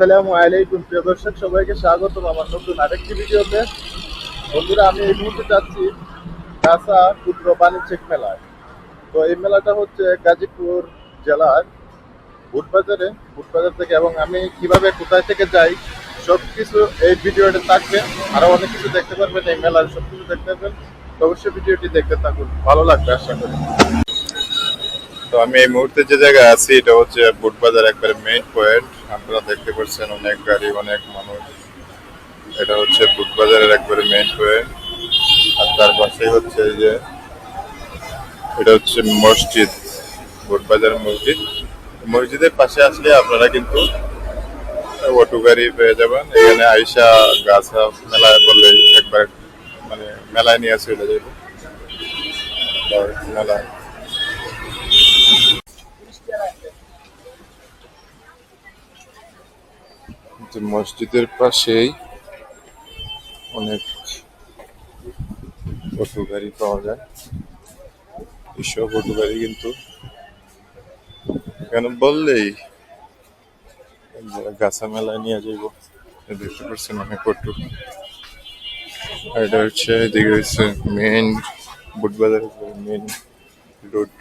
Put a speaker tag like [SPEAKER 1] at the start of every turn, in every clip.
[SPEAKER 1] আসসালামু আলাইকুম, প্রিয় দর্শক, সবাইকে স্বাগতম আমার নতুন আরেকটি ভিডিওতে। বন্ধুরা, আমি এই মুহূর্তে যাচ্ছি কাঁচা ক্ষুদ্র বাণিজ্যিক মেলায়। তো এই মেলাটা হচ্ছে গাজীপুর জেলার বুটবাজারে। বুটবাজার থেকে এবং আমি কীভাবে, কোথায় থেকে যাই সব কিছু এই ভিডিওটা থাকবে। আরও অনেক কিছু দেখতে পারবেন, এই মেলার সব কিছু দেখতে পারবেন। অবশ্যই ভিডিওটি দেখতে থাকুন, ভালো লাগবে আশা করি। তো আমি এই মুহূর্তে যে জায়গায় আছি, এটা হচ্ছে বুটবাজার একবারে মেইন পয়েন্ট আপনারা দেখতে পাচ্ছেন অনেক গাড়ি, অনেক মানুষ। এটা হচ্ছে বুটবাজারের একবারে মেইন হয়ে আর তার পাশেই হচ্ছে যে, এটা হচ্ছে মসজিদ বুটবাজার মসজিদ। মসজিদের পাশে আসলে আপনারা কিন্তু অটো গাড়ি পেয়ে যাবেন। এখানে আইসা গাছা মেলায় বললে একবার মানে মেলায় নিয়ে চলে যাবে মেলায় যে মসজিদের পাশেই অনেক অটো গাড়ি পাওয়া যায়। এইসব অটো গাড়ি কিন্তু কেন বললেই? গাছা মেলায় নিয়ে যাইব। দেখতে পাচ্ছেন অনেক অটো। আর এটা হচ্ছে, এদিকে হচ্ছে মেইন বুটবাজারের মেইন রোড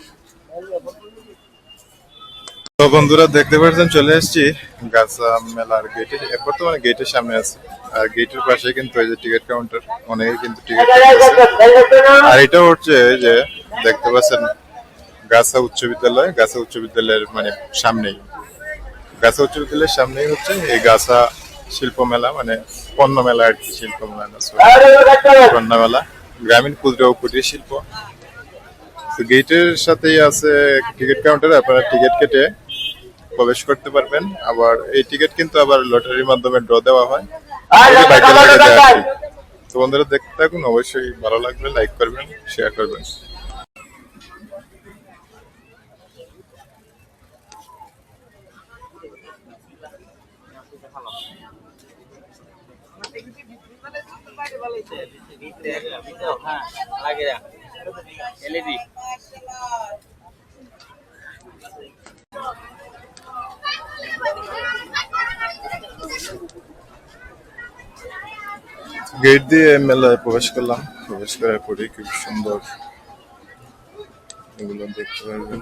[SPEAKER 1] তো বন্ধুরা, দেখতে পাচ্ছেন, চলে এসেছি গাছা মেলার গেটে বর্তমানে গেটের সামনে আছে। আর গেটের পাশে কিন্তু এই যে টিকিট কাউন্টার অনেকে কিন্তু টিকিট আর এটা হচ্ছে যে, দেখতে পাচ্ছেন গাছা উচ্চ বিদ্যালয় গাছা উচ্চ বিদ্যালয়ের মানে সামনেই। গাছা উচ্চ বিদ্যালয়ের সামনেই হচ্ছে এই গাছা শিল্প মেলা মানে পণ্য মেলা আর কি, শিল্প মেলা পণ্য মেলা, গ্রামীণ ক্ষুদ্র ও কুটির শিল্প। গেটের সাথেই আছে টিকিট কাউন্টার আপনারা টিকিট কেটে প্রবেশ করতে পারবেন। আবার এই টিকিট কিন্তু আবার লটারির মাধ্যমে ড্র দেওয়া হয়। তো বন্ধুরা দেখতে থাকুন অবশ্যই ভালো লাগবে লাইক করবেন শেয়ার করবেন।
[SPEAKER 2] হ্যাঁ এলইডি
[SPEAKER 1] গেট দিয়ে মেলায় প্রবেশ করলাম। প্রবেশ করার পরে খুব সুন্দর এগুলো দেখতে পারবেন।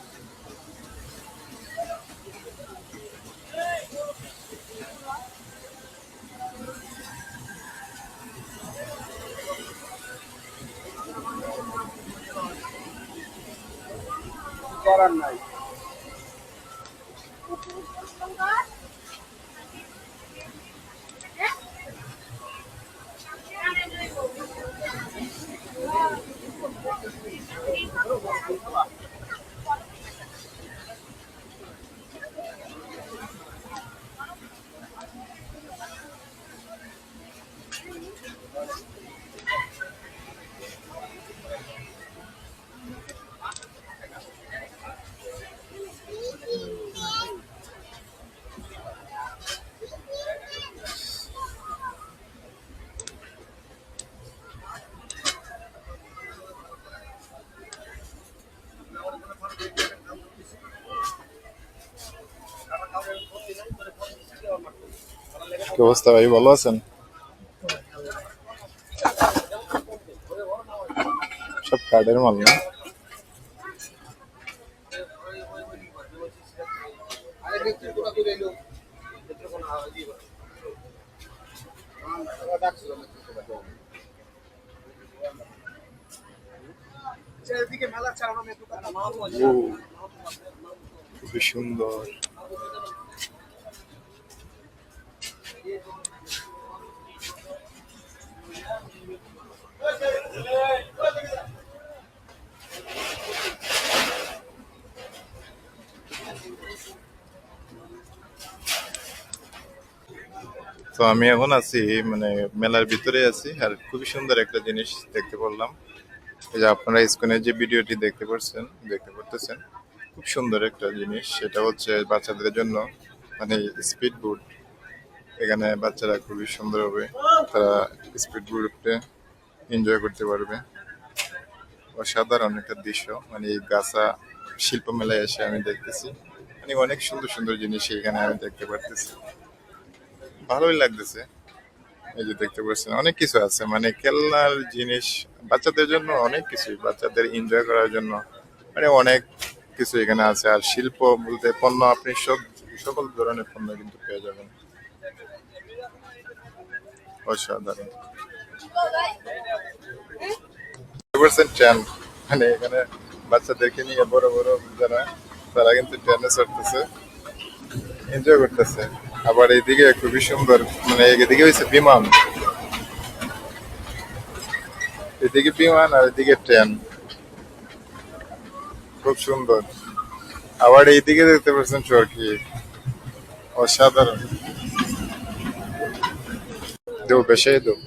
[SPEAKER 2] করার নাই।
[SPEAKER 1] অবস্থা ভাই ভালো আছেন সব কার্ডের মাল না খুবই সুন্দর তো আমি এখন আছি মানে মেলার ভিতরে আছি, আর খুবই সুন্দর একটা জিনিস দেখতে পারলাম। যে আপনারা স্ক্রিনে যে ভিডিওটি দেখতে পাচ্ছেন দেখতে পারতেছেন, খুব সুন্দর একটা জিনিস। সেটা হচ্ছে বাচ্চাদের জন্য মানে স্পিড বোট এখানে বাচ্চারা খুবই সুন্দর সুন্দরভাবে তারা স্পিড বোটে এনজয় করতে পারবে। অসাধারণ একটা দৃশ্য। মানে এই গাছা শিল্প মেলায় এসে আমি দেখতেছি। মানে অনেক সুন্দর সুন্দর জিনিস এখানে আমি দেখতে পারতেছি। ভালোই লাগতেছে। এই যে দেখতে পাচ্ছেন, অনেক কিছু আছে। মানে খেলনার জিনিস, বাচ্চাদের জন্য অনেক কিছুই, বাচ্চাদের এনজয় করার জন্য। মানে অনেক কিছু এখানে আছে। আর শিল্প বলতে পণ্য আপনি সব, সকল ধরনের পণ্য কিন্তু পেয়ে যাবেন। অসাধারণ ট্রেন মানে এখানে বাচ্চাদেরকে নিয়ে বড় বড় যারা, তারা কিন্তু ট্রেনে চড়তেছে এনজয় করতেছে। আবার এইদিকে খুবই সুন্দর মানে এদিকে হয়েছে বিমান। এদিকে বিমান আর এদিকে ট্রেন খুব সুন্দর। আবার এইদিকে দেখতে পাচ্ছেন চরকি অসাধারণ। দেবো বেশি দেবো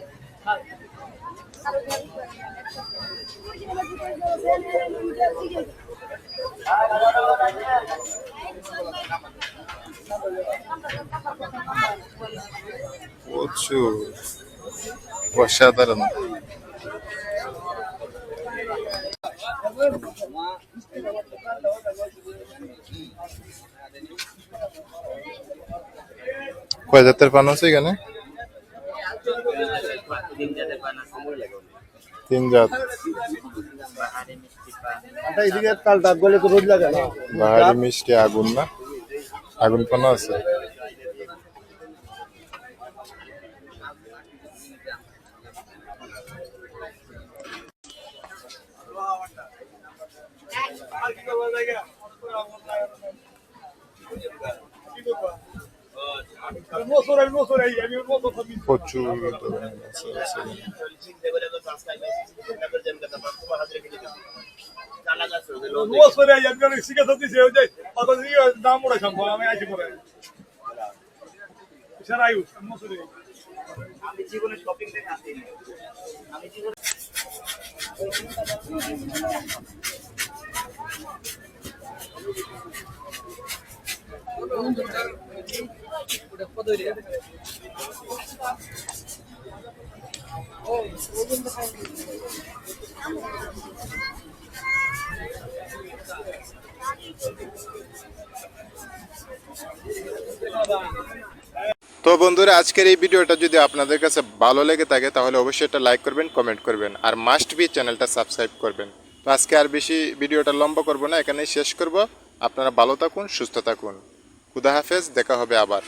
[SPEAKER 1] প্রচুর অসাধারণ কয় জাতের পান আছে এখানে
[SPEAKER 2] তিন
[SPEAKER 1] জাত।
[SPEAKER 2] পাহাড়ি মিষ্টি পান
[SPEAKER 3] এদিকে কালটা গলে তো রোদ লাগে না?
[SPEAKER 1] বাহারি মিষ্টি আগুন না? আগুন পান আছে? প্রচুর ধরনের এখানে।
[SPEAKER 2] আমি জীবনে শপিং আমি জীবনে
[SPEAKER 1] তো বন্ধুরা, আজকের এই ভিডিওটা যদি আপনাদের কাছে ভালো লেগে থাকে, তাহলে অবশ্যই এটা লাইক করবেন কমেন্ট করবেন, আর মাস্ট বি চ্যানেলটা সাবস্ক্রাইব করবেন। তো আজকে আর বেশি ভিডিওটা লম্বা করব না, এখানেই শেষ করব। আপনারা ভালো থাকুন, সুস্থ থাকুন। খুদা হাফেজ, দেখা হবে আবার।